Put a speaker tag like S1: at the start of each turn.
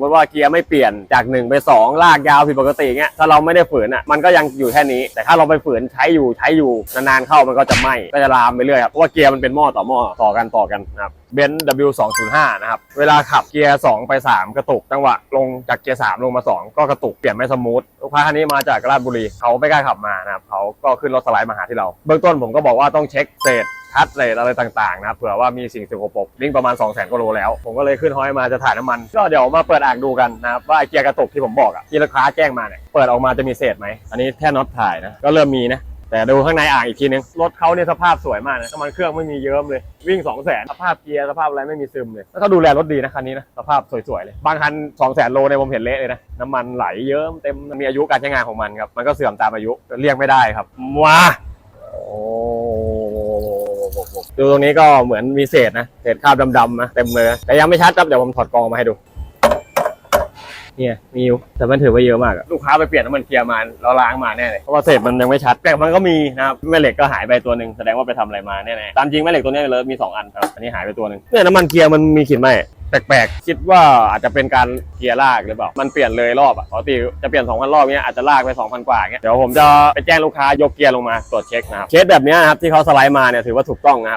S1: มติว่าเกียร์ไม่เปลี่ยนจาก 1 ไป 2 ลากยาวผิดปกติเงี้ยถ้าเราไม่ได้ฝืนอะมันก็ยังอยู่แค่นี้ แต่ถ้าเราไปฝืนใช้อยู่ใช้อยู่นานๆเข้ามันก็จะไหม้ก็จะลามไปเรื่อยครับเพราะว่าเกียร์มันเป็นหม้อต่อหม้อต่อกันต่อกันนะครับเบนซ์ W205 นะครับ เวลาขับเกียร์ 2 ไป 3 กระตุกจังหวะลงจากเกียร์ 3 ลงมา 2 ก็กระตุกเปลี่ยนไม่สมูทลูกค้าคันนี้มาจากราชบุรีเขาไม่กล้าขับมานะครับเขาก็ขึ้นรถสไลด์มาหาที่เรา เบื้องต้นผมก็บอกว่าต้องเช็คเศษ คัดเรทอะไรต่างๆนะครับเผื่อว่ามีสิ่งสกปรกลิงประมาณ 2 0 0 0 0 0กว่าโลแล้ว ผมก็เลยขึ้นห้อยมาจะถ่ายน้ำมัน ก็เดี๋ยวมาเปิดอ่างดูกันนะครับว่าเกียร์กระตุกที่ผมบอกอะที่ลูกค้าแจ้งมาเนี่ยเปิดออกมาจะมีเศษไหมอันนี้แค่น็อตถ่ายนะก็เริ่มมีนะแต่ดูข้างในอ่างอีกทีนึง รถเขาเนี่ยสภาพสวยมากนะน้ำมันเครื่องไม่มีเยิ้มเลย วิ่ง 2 0 0 0 0 0สภาพเกียร์สภาพอะไรไม่มีซึมเลย แล้วก็ดูแลรถดีนะคันนี้นะ สภาพสวยๆเลย บางคัน 2 0 0 0 0 0โลเนี่ยผมเห็นเละเลยนะ น้ำมันไหลเยิ้มเต็ม มันมีอายุการใช้งานของมันครับ มันก็เสื่อมตามอายุเรียกไม่ได้ครับว้าโอ้ ดูตรงนี้ก็เหมือนมีเศษนะเศษคราบดำๆนะเต็มเลยนะแต่ยังไม่ชัดครับเดี๋ยวผมถอดกรองมาให้ดู เนี่ยมีอยู่แต่มันถือว่าเยอะมากอะลูกค้าไปเปลี่ยนน้ำมันเกียร์มาเราล้างมาแน่เลยเพราะว่าเศษมันยังไม่ชัดแต่มันก็มีนะครับแม่เหล็กก็หายไปตัวหนึ่งแสดงว่าไปทำอะไรมาแน่ๆตามจริงแม่เหล็กตัวนี้เลยมีสองอันครับอันนี้หายไปตัวหนึ่งเนี่ยน้ำมันเกียร์มันมีขีดไหม แปลกๆ คิดว่าอาจจะเป็นการเกียร์ลากหรือเปล่า มันเปลี่ยนเลยรอบอะปกติจะเปลี่ยน 2,000 รอบเนี้ยอาจจะลากไป 2,000 กว่าเงี้ย เดี๋ยวผมจะไปแจ้งลูกค้ายกเกียร์ลงมาตรวจเช็คนะครับ เคสแบบเนี้ยนะครับที่เขาสไลด์มาเนี่ยถือว่าถูกต้องนะครับ